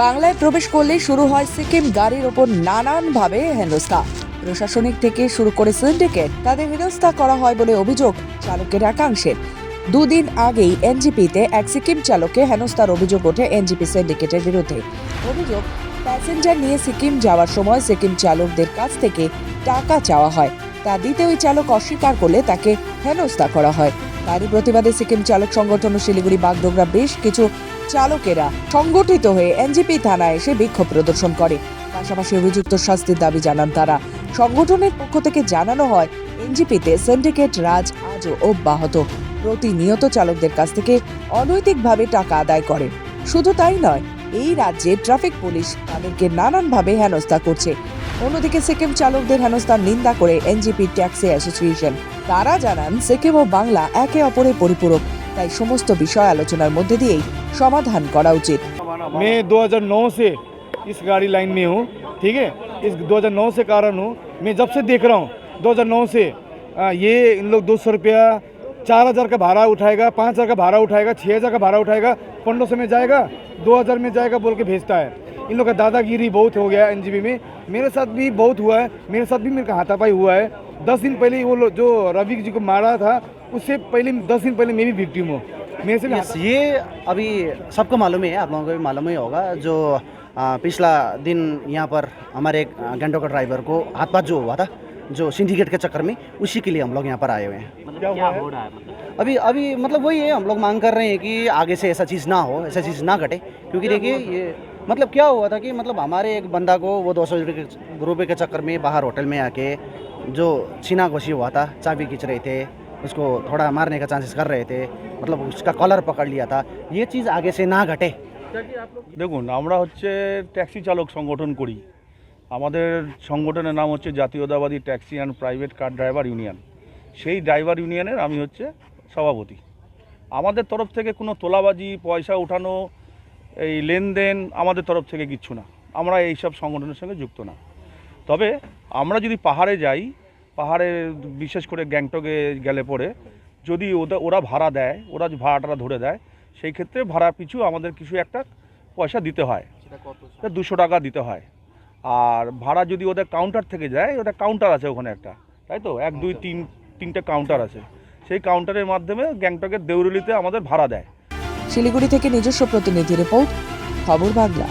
বাংলায় প্রবেশ করলেই শুরু হয় সিকিম গাড়ির ওপর নানানভাবে হেনস্থা। প্রশাসনিক থেকে শুরু করে সিন্ডিকেট তাদের হেনস্থা করা হয় বলে অভিযোগ চালকের একাংশের দুদিন আগেই এনজিপিতে এক সিকিম চালককে হেনস্থার অভিযোগ ওঠে এনজিপি সিন্ডিকেটের বিরুদ্ধে। অভিযোগ, প্যাসেঞ্জার নিয়ে সিকিম যাওয়ার সময় সিকিম চালকদের কাছ থেকে টাকা চাওয়া হয়। তা দিতে ওই চালক অস্বীকার করলে তাকে হেনস্থা করা হয়। তারই প্রতিবাদে সিকিম চালক সংগঠন ও শিলিগুড়ি বাগডোগরা বেশ কিছু চালকেরা সংগঠিত হয়ে এনজিপি থানায় এসে বিক্ষোভ প্রদর্শন করে। পাশাপাশি অভিযুক্ত শাস্তির দাবি জানান তারা। সংগঠনের পক্ষ থেকে জানানো হয়, এনজিপিতে সিন্ডিকেট রাজ আজও অব্যাহত। প্রতিনিয়ত চালকদের কাছ থেকে অনৈতিকভাবে টাকা আদায় করে। শুধু তাই নয়, এই রাজ্যে ট্রাফিক পুলিশ তাদেরকে নানানভাবে হেনস্থা করছে। অন্যদিকে সিকিম চালকদের হেনস্থার নিন্দা করে এনজিপি ট্যাক্সি অ্যাসোসিয়েশন। তারা জানান সিকিম ও বাংলা একে অপরের পরিপূরক তাই সমস্ত বিষয় আলোচনার মধ্যে দিয়েই সমাধান করা উচিত मैं 2009 से इस गाड़ी लाइन में हूँ ठीक है इस 2009 से कारण हूँ मैं जब से देख रहा हूँ 2009 से आ, ये इन लोग दो सौ रुपया चार हज़ार का भाड़ा उठाएगा पाँच हज़ार का भाड़ा उठाएगा छः हज़ार का भाड़ा उठाएगा पंद्रह सौ में जाएगा दो हज़ार में जाएगा बोल के भेजता है इन लोग का दादागिरी बहुत हो गया एन में मेरे साथ भी बहुत हुआ है मेरे साथ भी मेरे का हाथापाई हुआ है दस दिन पहले वो लोग जो रवि जी को मारा था उससे पहले दस दिन पहले मैं भी विक्टिम हूँ। मेरे से भी यस ये अभी सबको मालूम ही है आप लोगों को भी मालूम ही होगा जो आ, पिछला दिन यहाँ पर हमारे एक आ, का ड्राइवर को हाथ पाथ जो हुआ था जो सिंडिकेट के चक्कर में उसी के लिए हम लोग यहाँ पर आए हुए हैं। मतलब क्या हुआ है? मतलब? अभी अभी मतलब वही है हम लोग मांग कर रहे हैं कि आगे से ऐसा चीज़ ना हो ऐसा चीज़ ना घटे क्योंकि देखिए ये मतलब क्या हुआ था कि मतलब हमारे एक बंदा को वो दो सौ रुपये के चक्कर में बाहर होटल में आके जो छीना घोषी हुआ था चाबी खींच रहे थे उसको थोड़ा मारने का चांसेस कर रहे थे मतलब उसका कॉलर पकड़ लिया था ये चीज़ आगे से ना घटे দেখুন আমরা হচ্ছে ট্যাক্সি চালক সংগঠন করি আমাদের সংগঠনের নাম হচ্ছে জাতীয়তাবাদী taxi and private car driver union সেই ড্রাইভার ইউনিয়নের আমি হচ্ছে সভাপতি আমাদের তরফ থেকে কোনো তোলাবাজি পয়সা উঠানো এই লেনদেন আমাদের তরফ থেকে কিচ্ছু না আমরা এই সব সংগঠনের সঙ্গে যুক্ত না তবে আমরা যদি পাহাড়ে যাই পাহাড়ে বিশেষ করে গ্যাংটকে গেলে পরে যদি ওদের ওরা ভাড়া দেয় ওরা যে ভাড়াটা ধরে দেয় সেই ক্ষেত্রে ভাড়া পিছু আমাদের কিছু একটা পয়সা দিতে হয়। দুশো টাকা দিতে হয়। আর ভাড়া যদি ওদের কাউন্টার থেকে যায় ওটা কাউন্টার আছে ওখানে একটা তাই তো? এক দুই তিন তিনটে কাউন্টার আছে। সেই কাউন্টারের মাধ্যমে গ্যাংটকের দেউরুলিতে আমাদের ভাড়া দেয়। শিলিগুড়ি থেকে নিজস্ব প্রতিনিধি রিপোর্ট খবর বাংলা।